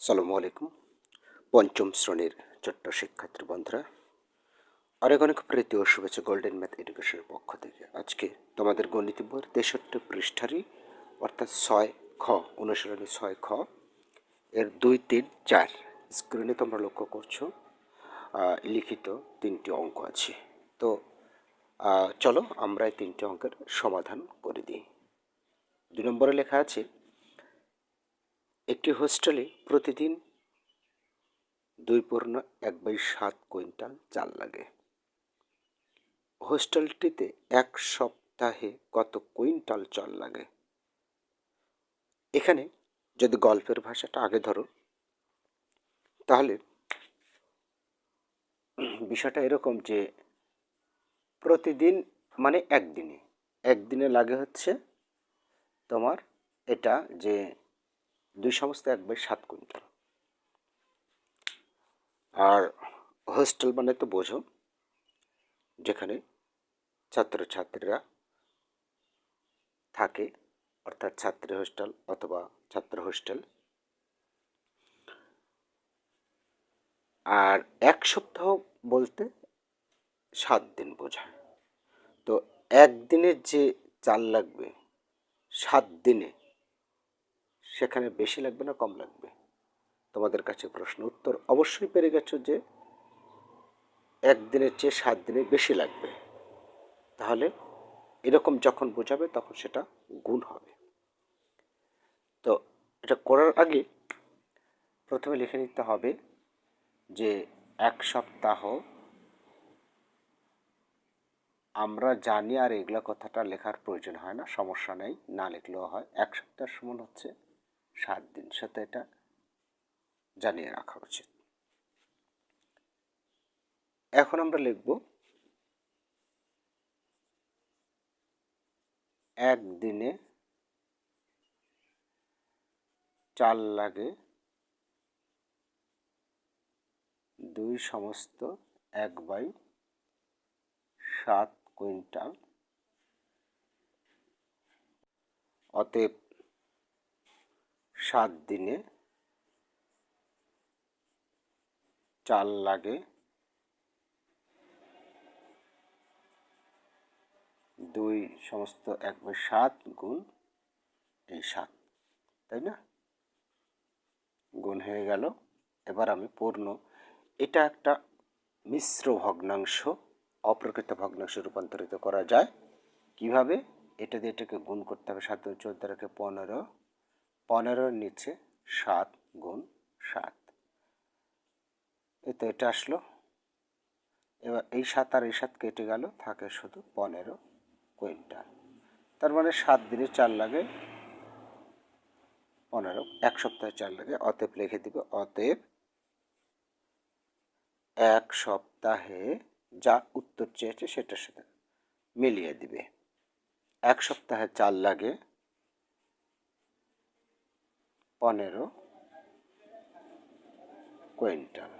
সালামু আলাইকুম। পঞ্চম শ্রেণির ছোট্ট শিক্ষার্থী বন্ধুরা অনেক অনেক প্রীতি ও শুভেচ্ছা গোল্ডেন ম্যাথ এডুকেশনের পক্ষ থেকে আজকে তোমাদের গণিত বইয়ের তেষট্টি পৃষ্ঠারই অর্থাৎ ছয় খ, অনুশীলনী ছয় খ, এর দুই, তিন, চার স্ক্রিনে তোমরা লক্ষ্য করছ লিখিত তিনটি অঙ্ক আছে। তো চলো আমরা এই তিনটি অঙ্কের সমাধান করে দিই। দুই নম্বরে লেখা আছে একটি হোস্টেলে প্রতিদিন দুই পূর্ণ এক বাই সাত কুইন্টাল চাল লাগে। হোস্টেলটিতে এক সপ্তাহে কত কুইন্টাল চাল লাগে? এখানে যদি গল্পের ভাষাটা আগে ধরো, তাহলে বিষয়টা এরকম যে প্রতিদিন মানে একদিনে। একদিনে লাগে হচ্ছে তোমার এটা যে দুই সমস্ত এক বাই সাত কুইন্টাল। আর হোস্টেল মানে তো বোঝো, যেখানে ছাত্রছাত্রীরা থাকে, অর্থাৎ ছাত্রী হোস্টেল অথবা ছাত্র হোস্টেল। আর এক সপ্তাহ বলতে সাত দিন বোঝায়। তো একদিনের যে চাল লাগবে, সাত দিনে সেখানে বেশি লাগবে না, কম লাগবে? তোমাদের কাছে প্রশ্ন উত্তর অবশ্যই পেরে গেছো যে একদিনের চেয়ে সাত দিনে বেশি লাগবে। তাহলে এরকম যখন বোঝাবে তখন সেটা গুণ হবে। তো এটা করার আগে প্রথমে লিখে নিতে হবে যে এক সপ্তাহ আমরা জানি আর এগুলো কথাটা লেখার প্রয়োজন হয় না, সমস্যা নেই, না লিখলেও হয়। এক সপ্তাহ সমান হচ্ছে সাত দিন সাথে এটা জানিয়ে রাখা উচিত। এখন আমরা লিখব একদিনে চাল লাগে দুই সমস্ত এক বাই সাত কুইন্টাল। অতএব সাত দিনে চাল লাগে। দুই সমস্ত এক বাই সাত গুণ এই সাত, তাই না? গুণ হয়ে গেল। এবার আমি পূর্ণ। এটা একটা মিশ্র ভগ্নাংশ, অপ্রকৃত ভগ্নাংশে রূপান্তরিত করা যায়। কীভাবে? এটা দিয়ে এটাকে গুণ করতে হবে সাত চোদ্দ পনেরো পনেরোর নিচে সাত গুণ সাত। এই তো এটা আসলো। এবার এই সাত আর এই সাত কেটে গেল, থাকে শুধু পনেরো কুইন্টাল। তার মানে সাত দিনে চাল লাগে পনেরো, এক সপ্তাহে চাল লাগে। অতএব লিখে দিবে, অতএব এক সপ্তাহে যা উত্তর চেয়েছে সেটার সাথে মিলিয়ে দিবে। এক সপ্তাহে চাল লাগে পনেরো কুইন্টাল।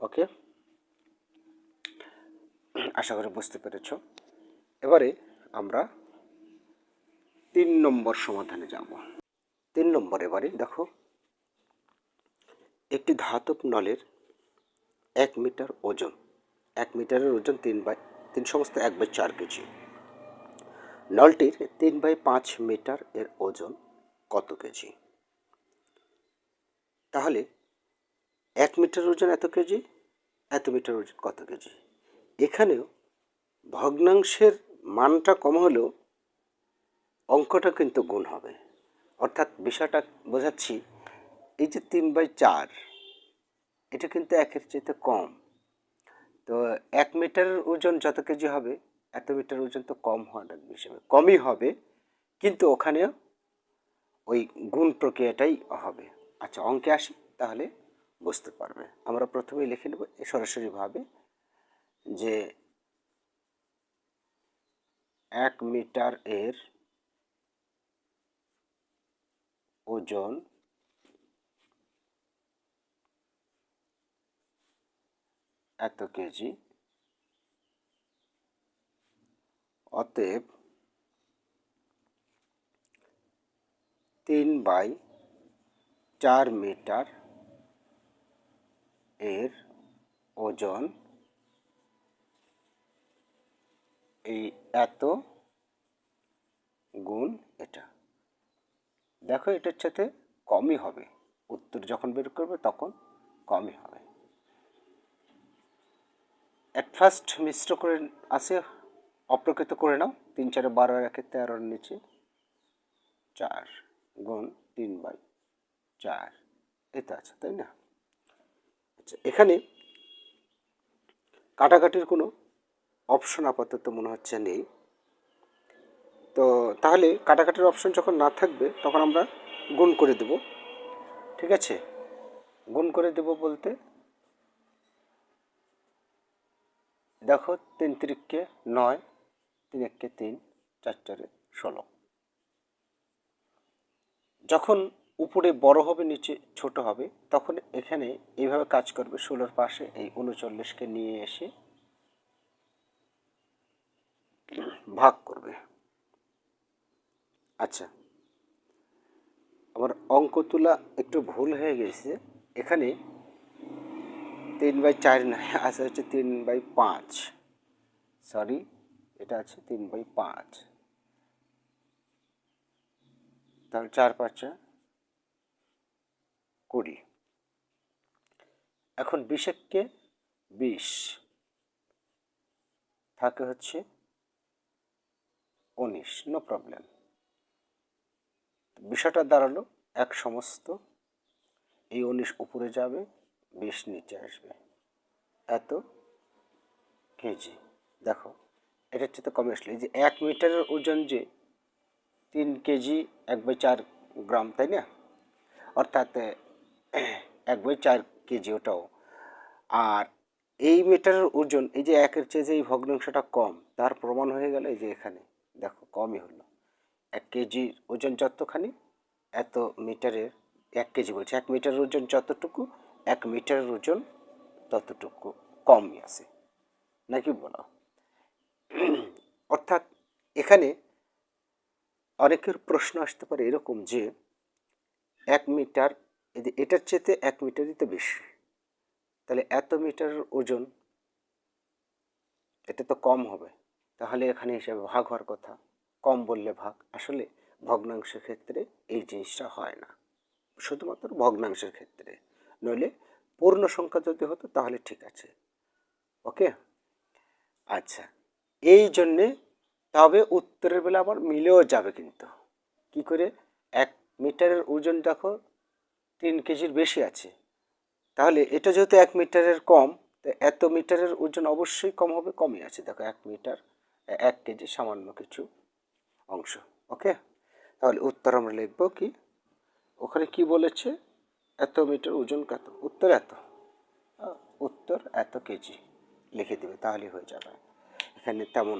ওকে? আশা করি বুঝতে পেরেছ। এবারে আমরা তিন নম্বর সমাধানে যাব। তিন নম্বর এবারে দেখো, একটি ধাতব নলের এক মিটার ওজন, এক মিটারের ওজন তিন বাই, তিন সমস্ত এক বাই চার কেজি। নলটির তিন বাই পাঁচ মিটার এর ওজন কত কেজি? তাহলে এক মিটার ওজন এত কেজি, এত মিটার ওজন কত কেজি? এখানেও ভগ্নাংশের মানটা কম হলেও অঙ্কটা কিন্তু গুণ হবে। অর্থাৎ বিষয়টা বোঝাচ্ছি, এই যে তিন বাই চার, এটা কিন্তু একের চাইতে কম। তো এক মিটারের ওজন যত কেজি হবে এত মিটার ওজন তো কম হওয়াটা হিসেবে কমই হবে, কিন্তু ওখানেও ওই গুণ প্রক্রিয়াটাই হবে। আচ্ছা অঙ্কে আসি, তাহলে বুঝতে পারবে। আমরা প্রথমেই লিখে নেব সরাসরিভাবে যে এক মিটার এর ওজন এত কেজি অতএব তিন বাই চার মিটার এর ওজন এই এত গুণ এটা। দেখো এটার সাথে কমই হবে। উত্তর যখন বের করবে তখন কমই হবে। অ্যাট ফার্স্ট মিশ্র করে আসে অপ্রকৃত করে নাও। তিন চারে বারো, একে তেরোর নিচে চার গুণ তিন বাই চার। এতে আছে, তাই না? আচ্ছা এখানে কাটাকাটির কোনো অপশন আপাতত মনে হচ্ছে নেই। তো তাহলে কাটাকাটির অপশন যখন না থাকবে, তখন আমরা গুণ করে দেব। ঠিক আছে? গুণ করে দেব বলতে, দেখো তিন তিরিককে নয় তিন এককে তিন চার চারে ষোলো। যখন উপরে বড় হবে, নিচে ছোট হবে, তখন এখানে এইভাবে কাজ করবে। ষোলোর পাশে এই উনচল্লিশকে নিয়ে এসে ভাগ করবে। আচ্ছা আমার অঙ্ক তোলা একটু ভুল হয়ে গেছে। এখানে তিন বাই চার না আসা হচ্ছে তিন বাই পাঁচ। সরি। এটা আছে তিন বাই পাঁচ। তাহলে চার পাঁচা কুড়ি। এখন বিশেককে বিশ। থাকে হচ্ছে উনিশ নো প্রবলেম বিষয়টা দাঁড়াল, এক সমস্ত, এই উনিশ উপরে যাবে, বিশ নিচে আসবে। এত কেজি। দেখো এটার চেয়ে কমে আসলে যে এক মিটারের ওজন যে তিন কেজি এক বাই চার গ্রাম, তাই না? অর্থাৎ এক বাই চার কেজি ওটাও। আর এই মিটারের ওজন, এই যে একের চেয়ে যে এই ভগ্নাংশটা কম, তার প্রমাণ হয়ে গেল এই যে এখানে। দেখো, কমই হলো। এক কেজির ওজন যতখানি, এত মিটারের এক কেজি বলছে, এক মিটারের ওজন যতটুকু, এক মিটারের ওজন ততটুকু কমই আছে। নাকি বলো? অর্থাৎ এখানে অনেকের প্রশ্ন আসতে পারে এরকম যে এক মিটার এটার চেতে এক মিটারই তো বেশি। তাহলে এত মিটারের ওজন, এটা তো কম হবে। তাহলে এখানে হিসাবে ভাগ হওয়ার কথা। কম বললে ভাগ। আসলে ভগ্নাংশের ক্ষেত্রে এই জিনিসটা হয় না। শুধুমাত্র ভগ্নাংশের ক্ষেত্রে। নইলে পূর্ণ সংখ্যা যদি হতো তাহলে ঠিক আছে। ওকে? আচ্ছা। এই জন্যে তবে উত্তরের বেলা আবার মিলেও যাবে কিন্তু। কি করে? এক মিটারের ওজন দেখো, তিন কেজির বেশি আছে। তাহলে এটা যেহেতু এক মিটারের কম, তো এত মিটারের ওজন অবশ্যই কম হবে, কমই আছে। দেখো, এক মিটার, এক কেজি সামান্য কিছু অংশ, ওকে? তাহলে উত্তর আমরা লিখব কি? ওখানে কি বলেছে? এত মিটার ওজন কত? উত্তর এত। উত্তর এত কেজি লিখে দেবে, তাহলেই হয়ে যাবে। এখানে তেমন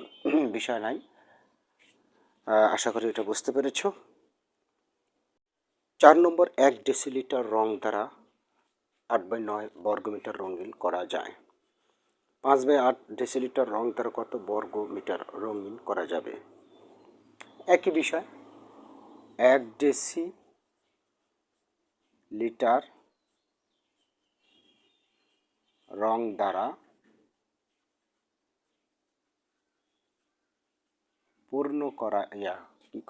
বিষয় নাই। আশা করি এটা বুঝতে পেরেছ। চার নম্বর, এক ডেসিলিটার রং দ্বারা আট বাই নয় বর্গমিটার রঙিন করা যায়। পাঁচ বাই আট ডেসিলিটার রং দ্বারা কত বর্গ মিটার রঙিন করা যাবে? একই বিষয়, এক ডেসি লিটার রং দ্বারা পূর্ণ করা, ইয়া, কি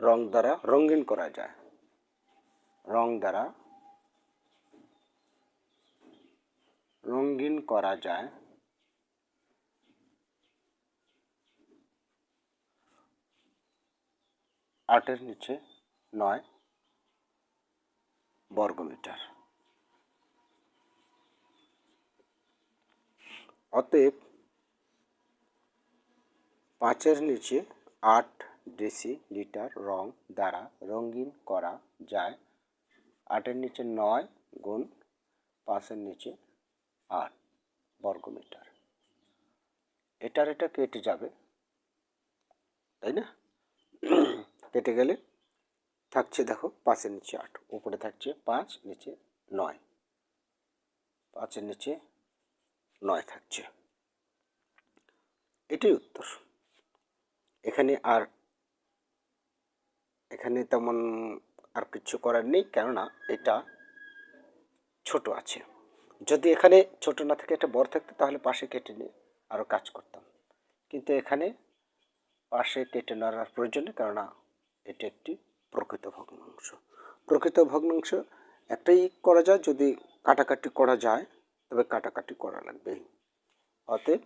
রং দ্বারা রঙিন করা যায়। রং দ্বারা রঙিন করা যায়। আটের নিচে নয় বর্গমিটার। অতএব পাঁচের নিচে আট ডেসি লিটার রং দ্বারা রঙিন করা যায়। আটের নিচে নয় গুণ পাঁচের নিচে আট বর্গমিটার। এটার এটা কেটে যাবে, তাই না? কেটে গেলে থাকছে দেখো পাঁচের নিচে আট, উপরে থাকছে পাঁচ, নিচে নয়। পাঁচের নিচে নয় থাকছে। এটাই উত্তর। এখানে আর এখানে তেমন আর কিছু করার নেই, কেননা এটা ছোট আছে। যদি এখানে ছোট না থাকে এটা বড় থাকতো, তাহলে পাশে কেটে নিয়ে আরও কাজ করতাম। কিন্তু এখানে পাশে কেটে নেওয়ার প্রয়োজন নেই, কেননা এটি একটি প্রকৃত ভগ্নাংশ। প্রকৃত ভগ্নাংশ একটাই করা যায়, যদি কাটাকাটি করা যায়, তবে কাটাকাটি করা লাগবে অতএব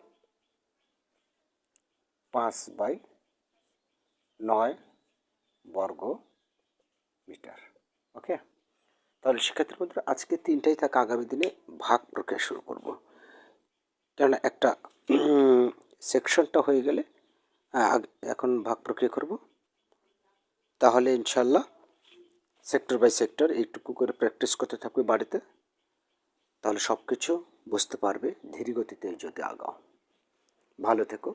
পাঁচ বাই নয় বর্গ মিটার। ওকে? তাহলে শিক্ষার্থীর মধ্যে আজকে তিনটাই থাকে, আগামী দিনে ভাগ প্রক্রিয়া শুরু করব। কেননা একটা সেকশনটা হয়ে গেলে এখন ভাগ প্রক্রিয়া করব। তাহলে ইনশাল্লাহ সেক্টর বাই সেক্টর এইটুকু করে প্র্যাকটিস করতে থাকবে বাড়িতে। তাহলে সব কিছু বুঝতে পারবে ধীর গতিতে যদি আগাও। ভালো থেকো।